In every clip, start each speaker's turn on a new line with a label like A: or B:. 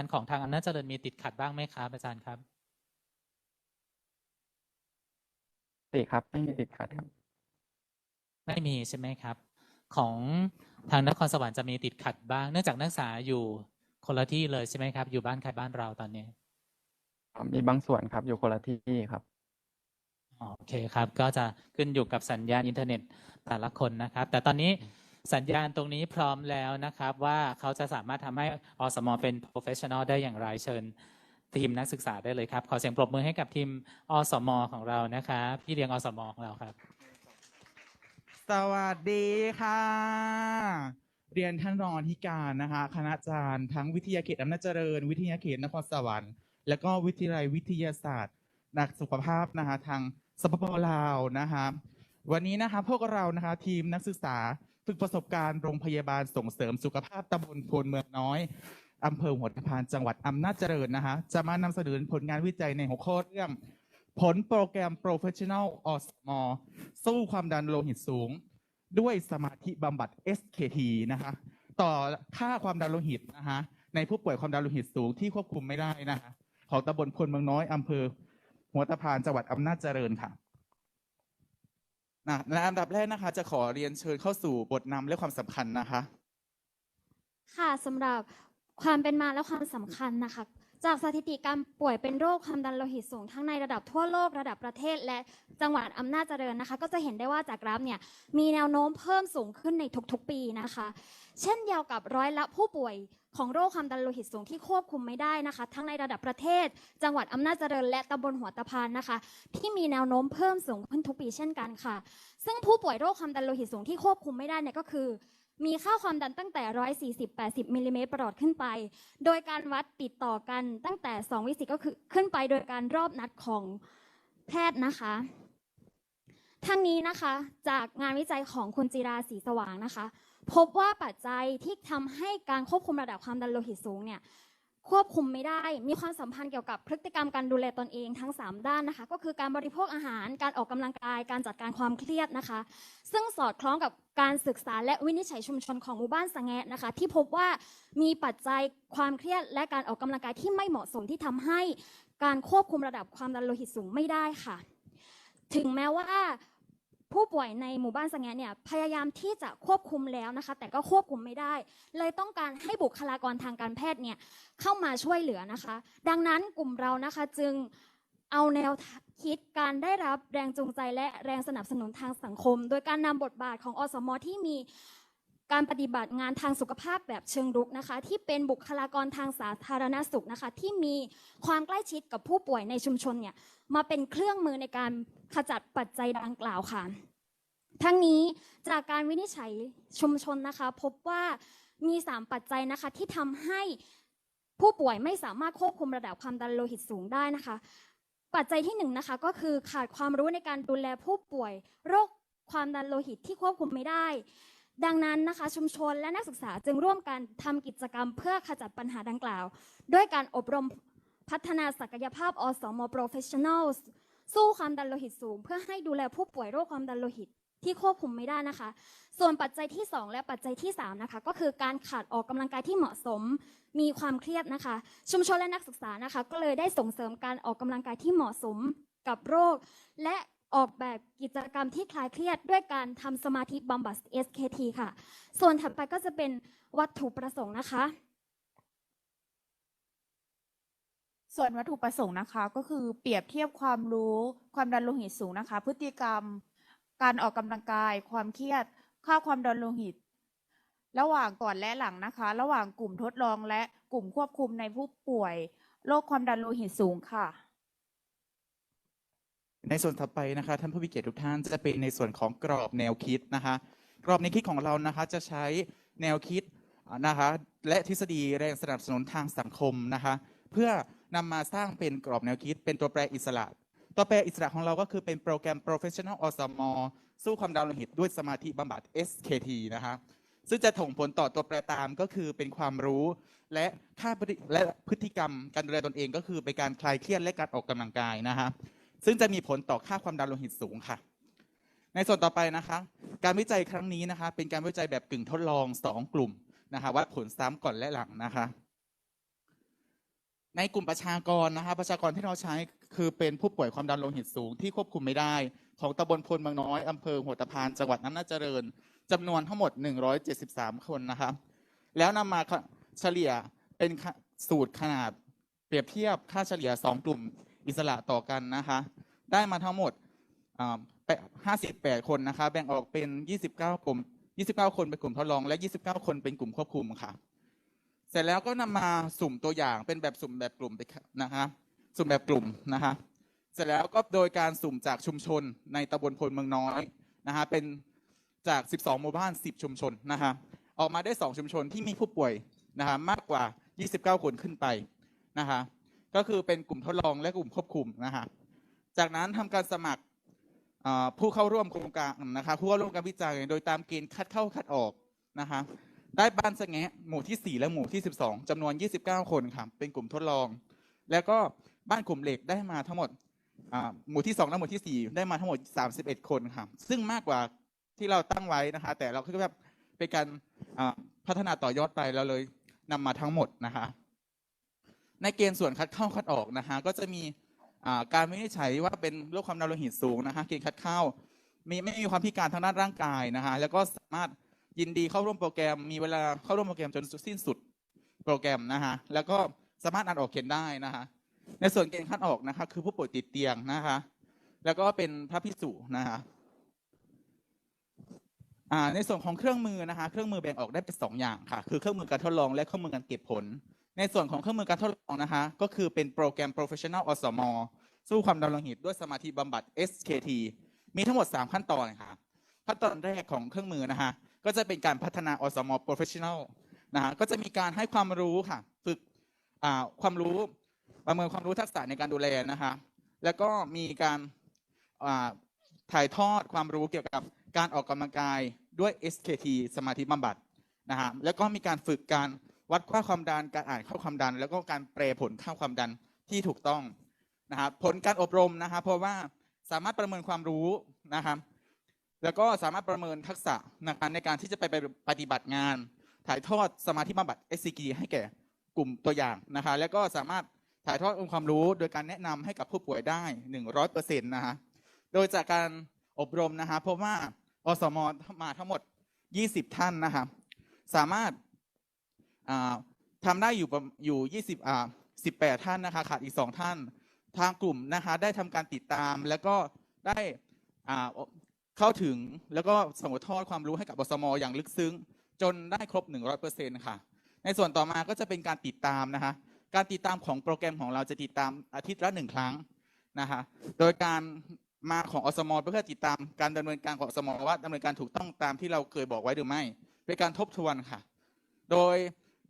A: การของทางอำนาจเจริญมีติดขัดบ้างไหมครับอาจารย์ครับ
B: ติครับ ไม่มีติดขัดครับ
A: ไม่มีใช่ไหมครับ ของทางนครสวรรค์จะมีติดขัดบ้าง เนื่องจากนักศึกษาอยู่คนละที่เลยใช่ไหมครับ อยู่บ้านใครบ้านเราตอนนี้
B: มีบางส่วนครับ อยู่คนละที่ครับ
A: อ๋อโอเคครับ ก็จะขึ้นอยู่กับสัญญาณอินเทอร์เน็ตแต่ละคนนะครับ แต่ตอนนี้ สัญญาณตรงนี้พร้อมแล้วนะครับว่าเขาจะสามารถทำให้อสมเป็น professional ได้อย่างไรเชิญทีมนักศึกษาได้เลยครับ ขอเสียงปรบมือให้กับทีมอสมของเรานะครับพี่เลี้ยงอสมของเราครับ
C: สวัสดีค่ะ เรียนท่านรองอธิการนะคะ คณาจารย์ทั้งวิทยาเขตอำนาจเจริญ วิทยาเขตนครสวรรค์ แล้วก็วิทยาลัยวิทยาศาสตร์ นักสุขภาพนะคะทางสปปลาวนะคะ วันนี้นะคะพวกเรานะคะทีมนักศึกษา ฝึกประสบการณ์โรงพยาบาลส่งเสริมสุขภาพตำบลโพนเมืองน้อยอำเภอหัวตะพานจังหวัดอำนาจเจริญนะคะ จะมานำเสนอผลงานวิจัยในหัวข้อเรื่อง ผลโปรแกรม Professional อสมสู้ความดันโลหิตสูง ด้วยสมาธิบำบัด SKT นะคะ ต่อค่าความดันโลหิตนะคะในผู้ป่วยความดันโลหิตสูงที่ควบคุมไม่ได้นะคะของตำบลพลเมืองน้อยอำเภอหัวตะพานจังหวัดอำนาจเจริญค่ะ นะในอันดับแรกนะคะ จะขอเรียนเชิญเข้าสู่บทนำและความสำคัญนะคะ
D: ค่ะสำหรับความเป็นมาและความสำคัญนะคะ จากสถิติการป่วยเป็นโรคความดันโลหิตสูง ทั้งในระดับทั่วโลกระดับประเทศ และจังหวัดอำนาจเจริญนะคะ ก็จะเห็นได้ว่าจากกราฟเนี่ยมีแนวโน้มเพิ่มสูงขึ้นในทุกๆ ปีนะคะ เช่นเดียวกับร้อยละผู้ป่วยของโรคความดันโลหิตสูงที่ควบคุมไม่ได้นะคะ ทั้งในระดับประเทศ จังหวัดอำนาจเจริญ และตำบลหัวตะพานนะคะ ที่มีแนวโน้มเพิ่มสูงขึ้นทุกปีเช่นกันค่ะ ซึ่งผู้ป่วยโรคความดันโลหิตสูงที่ควบคุมไม่ได้เนี่ยก็คือ มีค่าความดันตั้งแต่ 140-80 มิลลิเมตรประหลอดขึ้นไป โดยการวัดติดต่อกันตั้งแต่ 2 วิสิก็คือขึ้นไปโดยการรอบนัดของแพทย์นะคะ ทั้งนี้นะคะ จากงานวิจัยของคุณจิราศรีสว่างนะคะ พบว่าปัจจัยที่ทำให้การควบคุมระดับความดันโลหิตสูงเนี่ย ควบคุมไม่ได้ มีความสัมพันธ์เกี่ยวกับพฤติกรรมการดูแลตนเองทั้ง 3 ด้านนะคะ ก็คือการบริโภคอาหาร การออกกำลังกาย การจัดการความเครียดนะคะ ซึ่งสอดคล้องกับการศึกษาและวินิจฉัยชุมชนของหมู่บ้านสงแงะนะคะ ที่พบว่ามีปัจจัยความเครียด และการออกกำลังกายที่ไม่เหมาะสมที่ทำให้การควบคุมระดับความดันโลหิตสูงไม่ได้ค่ะ ถึงแม้ว่า ผู้ป่วยในหมู่บ้านสงแงะเนี่ยพยายามที่จะควบคุมแล้วนะคะ แต่ก็ควบคุมไม่ได้ เลยต้องการให้บุคลากรทางการแพทย์เนี่ยเข้ามาช่วยเหลือนะคะ ดังนั้นกลุ่มเรานะคะจึงเอาแนวคิดการได้รับแรงจูงใจและแรงสนับสนุนทางสังคม โดยการนำบทบาทของอสมที่มี การปฏิบัติงานทางสุขภาพแบบเชิงรุกนะคะ ที่เป็นบุคลากรทางสาธารณสุขนะคะ ที่มีความใกล้ชิดกับผู้ป่วยในชุมชนเนี่ยมาเป็นเครื่องมือในการขจัดปัจจัยดังกล่าวค่ะ ทั้งนี้จากการวินิจฉัยชุมชนนะคะ พบว่ามี 3 ปัจจัยนะคะที่ทำให้ผู้ป่วยไม่สามารถควบคุมระดับความดันโลหิตสูงได้นะคะ ปัจจัยที่หนึ่งนะคะก็คือขาดความรู้ในการดูแลผู้ป่วย โรคความดันโลหิตที่ควบคุมไม่ได้ ดังนั้นนะคะชุมชนและนักศึกษาจึงร่วมกันทำกิจกรรมเพื่อขจัดปัญหาดังกล่าว ด้วยการอบรมพัฒนาศักยภาพอสม professional สู้ความดันโลหิตสูง เพื่อให้ดูแลผู้ป่วยโรคความดันโลหิตที่ควบคุมไม่ได้นะคะ ส่วนปัจจัยที่ 2 และปัจจัยที่ 3 นะคะ ก็คือการขาดออกกำลังกายที่เหมาะสม มีความเครียดนะคะ ชุมชนและนักศึกษานะคะ ก็เลยได้ส่งเสริมการออกกำลังกายที่เหมาะสมกับโรค และ ออกแบบกิจกรรมที่คลายเครียดด้วยการทำสมาธิบำบัด SKT ค่ะ ส่วนถัดไปก็จะเป็นวัตถุประสงค์นะคะ
E: ส่วนวัตถุประสงค์นะคะ ก็คือเปรียบเทียบความรู้ความดันโลหิตสูงนะคะ พฤติกรรม การออกกำลังกาย ความเครียด ค่าความดันโลหิต ระหว่างก่อนและหลังนะคะ ระหว่างกลุ่มทดลองและกลุ่มควบคุมในผู้ป่วยโรคความดันโลหิตสูงค่ะ
C: ในส่วนถัดไปนะคะท่านผู้มีเกียรติทุกท่านจะเป็นในส่วนของกรอบแนวคิดนะคะ กรอบแนวคิดของเรานะคะจะใช้แนวคิดนะคะและทฤษฎีแรงสนับสนุนทางสังคมนะคะเพื่อนำมาสร้างเป็นกรอบแนวคิด เป็นตัวแปรอิสระ ตัวแปรอิสระของเราก็คือเป็นโปรแกรม professional อสมสู้ความดันโลหิตด้วยสมาธิบำบัด SKT นะคะซึ่งจะส่งผลต่อตัวแปรตามก็คือเป็นความรู้ และค่าพฤติและพฤติกรรมการดูแลตนเองก็คือเป็นการคลายเครียดและการออกกำลังกายนะคะ ซึ่งจะมีผลต่อค่าความดันโลหิตสูงค่ะ ในส่วนต่อไปนะคะ การวิจัยครั้งนี้นะคะ เป็นการวิจัยแบบกึ่งทดลอง 2 กลุ่มนะคะวัดผลซ้ำก่อนและหลังนะคะ ในกลุ่มประชากรนะคะ ประชากรที่เราใช้คือเป็นผู้ป่วยความดันโลหิตสูงที่ควบคุมไม่ได้ ของตำบลพลบางน้อยอำเภอหัวตะพานจังหวัดอำนาจเจริญจำนวนทั้งหมด 173 คนนะคะแล้วนำมาเฉลี่ยเป็นสูตรขนาดเปรียบเทียบค่าเฉลี่ย 2 กลุ่ม อิสระต่อกันนะคะ ได้มาทั้งหมดอ่า58คนนะคะ แบ่งออกเป็น29กลุ่ม29คนเป็นกลุ่มทดลอง และ29คนเป็นกลุ่มควบคุมค่ะ เสร็จแล้วก็นำมาสุ่มตัวอย่างเป็นแบบสุ่มแบบกลุ่มไปนะคะสุ่มแบบกลุ่มนะคะ เสร็จแล้วก็โดยการสุ่มจากชุมชนในตำบลพลเมืองน้อยนะคะเป็นจาก 12 หมู่บ้าน 10 ชุมชนนะคะออกมาได้ 2 ชุมชนที่มีผู้ป่วยนะคะมากกว่า 29 คนขึ้นไปนะคะ ก็คือเป็นกลุ่มทดลองและกลุ่มควบคุมนะคะจากนั้นทำการสมัครผู้เข้าร่วมโครงการนะคะผู้เข้าร่วมการวิจัยโดยตามเกณฑ์คัดเข้าคัดออกนะคะได้บ้านสแงะหมู่ที่ 4 และหมู่ที่ 12จำนวน 29 คนครับเป็นกลุ่มทดลอง แล้วก็บ้านกลุ่มเหล็กได้มาทั้งหมดหมู่ที่ 2 และหมู่ที่ 4 ได้มาทั้งหมด 31 คนครับซึ่งมากกว่าที่เราตั้งไว้นะคะ แต่เราคิดว่าเป็นการพัฒนาต่อยอดไปเราเลยนำมาทั้งหมดนะคะ ในเกณฑ์ส่วนคัดเข้าคัดออกนะคะก็จะมีการวินิจฉัยว่าเป็นโรคความดันโลหิตสูงนะคะเกณฑ์คัดเข้ามีไม่มีความพิการทางด้านร่างกายนะคะแล้วก็สามารถยินดีเข้าร่วมโปรแกรม มีเวลาเข้าร่วมโปรแกรมจนสิ้นสุดโปรแกรมนะฮะแล้วก็สามารถอ่านออกเขียนได้นะฮะในส่วนเกณฑ์คัดออกนะคะคือผู้ป่วยติดเตียงนะคะแล้วก็เป็นพระพิสุนะฮะในส่วนของเครื่องมือนะคะ เครื่องมือแบ่งออกได้เป็นสองอย่างค่ะ คือเครื่องมือการทดลองและเครื่องมือการเก็บผล ในส่วนของเครื่องมือการทดลองนะคะ ก็คือเป็นโปรแกรม professional อสมสู้ความดันโลหิตด้วยสมาธิบำบัด SKT มีทั้งหมด 3 ขั้นตอนค่ะ ขั้นตอนแรกของเครื่องมือนะคะ ก็จะเป็นการพัฒนาอสม professional นะฮะก็จะมีการให้ความรู้ค่ะ ฝึกความรู้ประเมินความรู้ทักษะในการดูแลนะคะ แล้วก็มีการถ่ายทอดความรู้เกี่ยวกับการออกกำลังกายด้วย SKT สมาธิบำบัดนะฮะแล้วก็มีการฝึกการ วัดค่าความดันการอ่านค่าความดัน แล้วก็การแปลผลค่าความดันที่ถูกต้องนะครับผลการอบรมนะคะเพราะว่าสามารถประเมินความรู้นะครับ แล้วก็สามารถประเมินทักษะนะคะในการที่จะไปปฏิบัติงาน ถ่ายทอดสมาธิบำบัด SCG ให้แก่กลุ่มตัวอย่างนะคะแล้วก็สามารถถ่ายทอดองค์ความรู้โดยการแนะนำให้กับผู้ป่วยได้ 100%นะคะโดยจากการอบรมนะคะพบว่าอสมมาทั้งหมด 20 ท่านนะคะสามารถ ทำได้อยู่อยู่ 20อ่า18 ท่านนะคะขาดอีก 2 ท่าน ทางกลุ่มนะคะได้ทำการติดตามแล้วก็ได้อ่าเข้าถึงแล้วก็ส่งทอดความรู้ให้กับบสมอย่างลึกซึ้ง จนได้ครบ 100%ค่ะ ในส่วนต่อมาก็จะเป็นการติดตามนะคะการติดตามของโปรแกรมของเราจะติดตามอาทิตย์ละหนึ่งครั้งนะคะโดยการมาของอสมเพื่อติดตามการดำเนินการของอสมว่าดำเนินการถูกต้องตามที่เราเคยบอกไว้หรือไม่ เป็นการทบทวนค่ะ โดย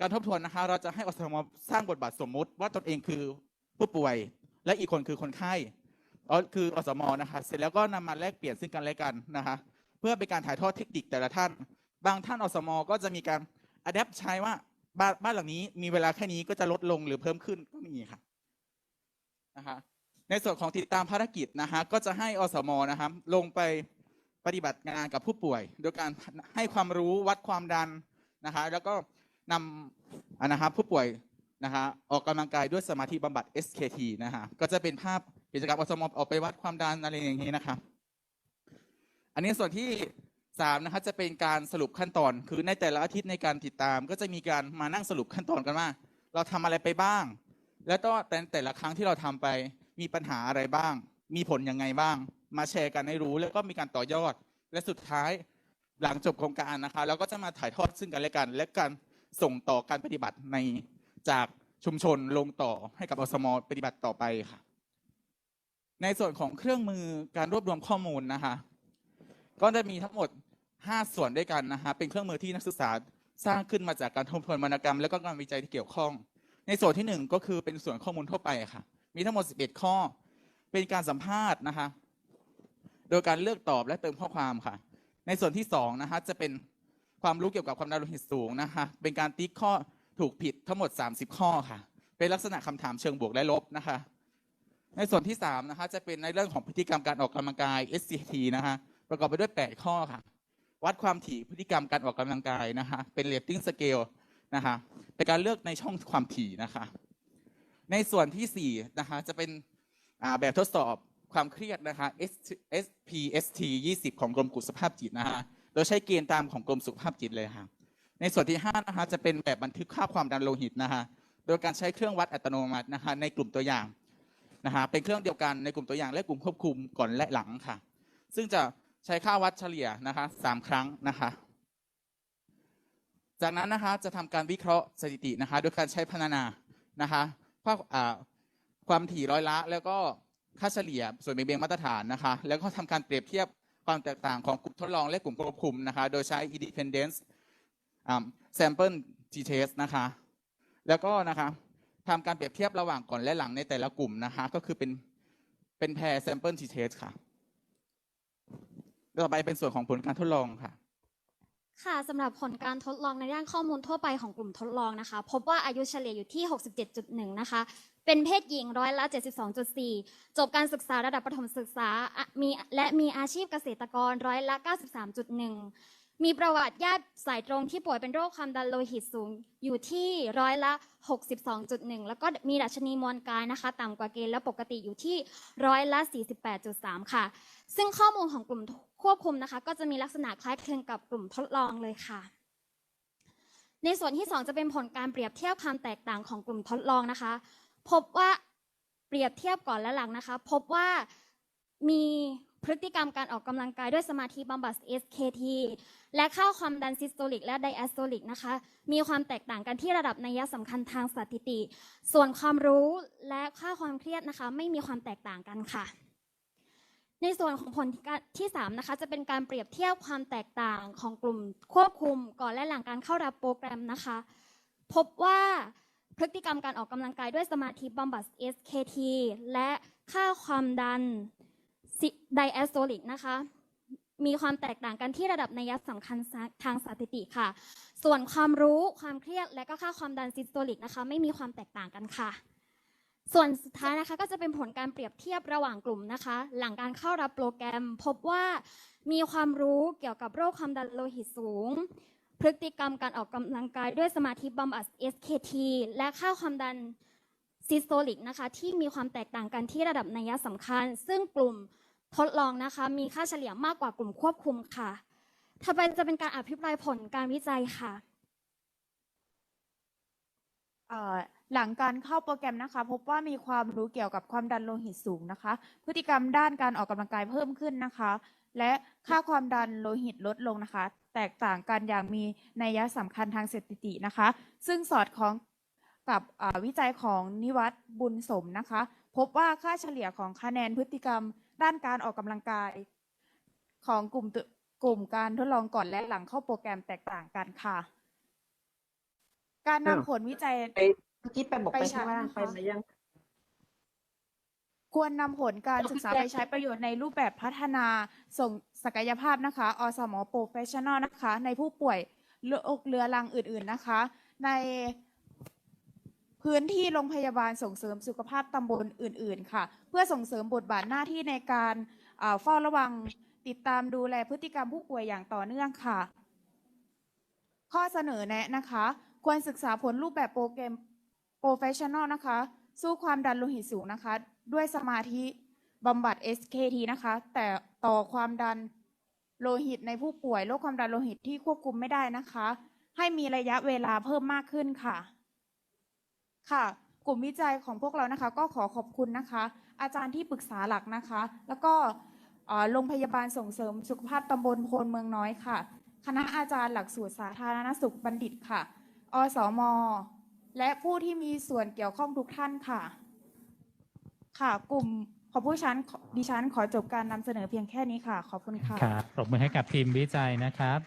C: การทบทวนนะคะเราจะให้อสมสร้างบทบาทสมมุติว่าตนเองคือผู้ป่วย และอีกคนคือคนไข้อ๋อคืออสมนะคะเสร็จแล้วก็นำมาแลกเปลี่ยนซึ่งกันและกันนะคะเพื่อเป็นการถ่ายทอดเทคนิคแต่ละท่าน บางท่านอสมก็จะมีการอัดแอปใช้ว่าบ้านบ้านหลังนี้มีเวลาแค่นี้ก็จะลดลงหรือเพิ่มขึ้นก็มีค่ะนะคะในส่วนของติดตามภารกิจนะคะก็จะให้อสมนะครับลงไปปฏิบัติงานกับผู้ป่วย โดยการให้ความรู้วัดความดันนะคะแล้วก็ นำนะครับผู้ป่วยนะคะออกกำลังกายด้วยสมาธิบำบัด SKT นะคะก็จะเป็นภาพกิจกรรมอสมออกไปวัดความดันอะไรอย่างนี้นะครับอันนี้ส่วนที่สามนะครับจะเป็นการสรุปขั้นตอน คือในแต่ละอาทิตย์ในการติดตาม ก็จะมีการมานั่งสรุปขั้นตอนกันว่า เราทำอะไรไปบ้าง แล้วก็แต่แต่ละครั้งที่เราทำไปมีปัญหาอะไรบ้าง มีผลยังไงบ้าง มาแชร์กันให้รู้ แล้วก็มีการต่อยอด และสุดท้ายหลังจบโครงการนะคะเราก็จะมาถ่ายทอดซึ่งกันและกัน และการ ส่งต่อการปฏิบัติในจากชุมชนลงต่อให้กับอสมปฏิบัติต่อไปค่ะ ในส่วนของเครื่องมือการรวบรวมข้อมูลนะคะ ก็จะมีทั้งหมด 5 ส่วนด้วยกันนะคะเป็นเครื่องมือที่นักศึกษาสร้างขึ้นมาจากการทบทวนวรรณกรรม และก็งานวิจัยที่เกี่ยวข้อง ในส่วนที่ 1 ก็คือเป็นส่วนข้อมูลทั่วไปค่ะ มีทั้งหมด 11 ข้อ เป็นการสัมภาษณ์นะคะ โดยการเลือกตอบและเติมข้อความค่ะ ในส่วนที่2นะคะจะเป็น ความรู้เกี่ยวกับความดันโลหิตสูงนะคะเป็นการติ๊กข้อถูกผิดทั้งหมด 30 ข้อค่ะ เป็นลักษณะคำถามเชิงบวกและลบนะคะ ในส่วนที่3นะคะจะเป็นในเรื่องของพฤติกรรมการออกกำลังกาย SCT นะคะประกอบไปด้วย 8 ข้อค่ะ วัดความถี่พฤติกรรมการออกกำลังกายนะคะเป็น rating scale นะคะเป็นการเลือกในช่องความถี่นะคะ ในส่วนที่4นะคะจะเป็นแบบทดสอบความเครียดนะคะ S- SPST 20 ของกรมกุศภาพจิตนะคะ โดยใช้เกณฑ์ตามของกรมสุขภาพจิตเลยค่ะ ในส่วนที่5นะคะจะเป็นแบบบันทึกค่าความดันโลหิตนะคะ โดยการใช้เครื่องวัดอัตโนมัตินะคะในกลุ่มตัวอย่างนะคะเป็นเครื่องเดียวกันในกลุ่มตัวอย่างและกลุ่มควบคุมก่อนและหลังค่ะ ซึ่งจะใช้ค่าวัดเฉลี่ยนะคะสามครั้งนะคะ จากนั้นนะคะจะทำการวิเคราะห์สถิตินะคะ โดยการใช้พรรณนานะคะว่าความถี่ร้อยละแล้วก็ค่าเฉลี่ยส่วนเบี่ยงเบนมาตรฐานนะคะ แล้วก็ทำการเปรียบเทียบ ความแตกต่างของกลุ่มทดลองและกลุ่มควบคุมนะคะ โดยใช้ independence อ่า sample t-test นะคะ แล้วก็นะคะทำการเปรียบเทียบระหว่างก่อนและหลังในแต่ละกลุ่มนะคะ ก็คือเป็นเป็น pair sample t-test ค่ะ ต่อไปเป็นส่วนของผลการทดลองค่ะ
D: ค่ะสำหรับผลการทดลองในด้านข้อมูลทั่วไปของกลุ่มทดลองนะคะ พบว่าอายุเฉลี่ยอยู่ที่ 67.1 นะคะ เป็นเพศหญิงร้อยละ 72.4 จบการศึกษาระดับประถมศึกษามีและมีอาชีพเกษตรกรร้อยละ 93.1 มีประวัติญาติสายตรงที่ป่วยเป็นโรคความดันโลหิตสูงอยู่ที่ร้อยละ 62.1 แล้วก็มีดัชนีมวลกายนะคะ ต่ำกว่าเกณฑ์และปกติอยู่ที่ร้อยละ 48.3 ค่ะ ซึ่งข้อมูลของกลุ่มควบคุมนะคะ ก็จะมีลักษณะคล้ายคลึงกับกลุ่มทดลองเลยค่ะในส่วนที่ 2 จะเป็นผลการเปรียบเทียบความแตกต่างของกลุ่มทดลองนะคะ พบว่าเปรียบเทียบก่อนและหลังนะคะ พบว่ามีพฤติกรรมการออกกำลังกายด้วยสมาธิบำบัด SKT และค่าความดันซิสโตลิกและไดแอสโตลิกนะคะ มีความแตกต่างกันที่ระดับนัยสำคัญทางสถิติ ส่วนความรู้และค่าความเครียดนะคะ ไม่มีความแตกต่างกันค่ะ ในส่วนของผลที่3นะคะ จะเป็นการเปรียบเทียบความแตกต่างของกลุ่มควบคุมก่อนและหลังการเข้ารับโปรแกรมนะคะ พบว่า พฤติกรรมการออกกำลังกายด้วยสมาธิบำบัด SKT และค่าความดันไดแอสโตลิกนะคะ มีความแตกต่างกันที่ระดับนัยสำคัญทางสถิติค่ะ ส่วนความรู้ความเครียดและก็ค่าความดันซิสโตลิกนะคะไม่มีความแตกต่างกันค่ะ ส่วนสุดท้ายนะคะก็จะเป็นผลการเปรียบเทียบระหว่างกลุ่มนะคะ หลังการเข้ารับโปรแกรมพบว่ามีความรู้เกี่ยวกับโรคความดันโลหิตสูง พฤติกรรมการออกกำลังกายด้วยสมาธิบำบัด SKT และค่าความดันซิสโตลิกนะคะที่มีความแตกต่างกันที่ระดับนัยสำคัญ ซึ่งกลุ่มทดลองนะคะ มีค่าเฉลี่ยมากกว่ากลุ่มควบคุมค่ะต่อไปจะเป็นการอภิปรายผลการวิจัยค่ะ
E: หลังการเข้าโปรแกรมนะคะ พบว่ามีความรู้เกี่ยวกับความดันโลหิตสูงนะคะ พฤติกรรมด้านการออกกำลังกายเพิ่มขึ้นนะคะ และค่าความดันโลหิตลดลงนะคะ แตกต่างกันอย่างมีนัยสำคัญทางสถิตินะคะ ซึ่งสอดคล้องกับอ่าวิจัยของนิวัตบุญสมนะคะ พบว่าค่าเฉลี่ยของคะแนนพฤติกรรม ด้านการออกกำลังกาย ของกลุ่มตัวกลุ่มการทดลองก่อนและหลังเข้าโปรแกรมแตกต่างกันค่ะ การนำผลวิจัย
F: ไปเมื่อกี้ไปบอก
E: ไป
F: ไป
E: ใช้
F: ข้างล่าง
E: นะคะ
F: ไปมายัง
E: ควรนำผลการศึกษาไปใช้ประโยชน์ในรูปแบบพัฒนาส่งศักยภาพนะคะ อสมโปรเฟชชั่นอลนะคะ ในผู้ป่วยโรคเรื้อรังอื่นๆนะคะ ในพื้นที่โรงพยาบาลส่งเสริมสุขภาพตำบลอื่น ๆ ค่ะ เพื่อส่งเสริมบทบาทหน้าที่ในการอ่าเฝ้าระวังติดตามดูแลพฤติกรรมผู้ป่วยอย่างต่อเนื่องค่ะ ข้อเสนอแนะนะคะ ควรศึกษาผลรูปแบบโปรแกรมโปรเฟชชั่นอลนะคะ สู้ความดันโลหิตสูงนะคะ ด้วยสมาธิบำบัด SKT นะคะ แต่ต่อความดันโลหิตในผู้ป่วยโรคความดันโลหิตที่ควบคุมไม่ได้นะคะ ให้มีระยะเวลาเพิ่มมากขึ้นค่ะ ค่ะ กลุ่มวิจัยของพวกเรานะคะ ก็ขอขอบคุณนะคะ อาจารย์ที่ปรึกษาหลักนะคะ แล้วก็โรงพยาบาลส่งเสริมสุขภาพตำบลโพนเมืองน้อยค่ะ คณะอาจารย์หลักสูตรสาธารณสุขบัณฑิตค่ะ อสม และผู้ที่มีส่วนเกี่ยวข้องทุกท่านค่ะ ค่ะ กลุ่มขอผู้ชันดิฉันขอจบการนำเสนอเพียงแค่นี้ค่ะ ขอบคุณค่ะ
A: ครับปรบมือให้กับทีมวิจัยนะครับ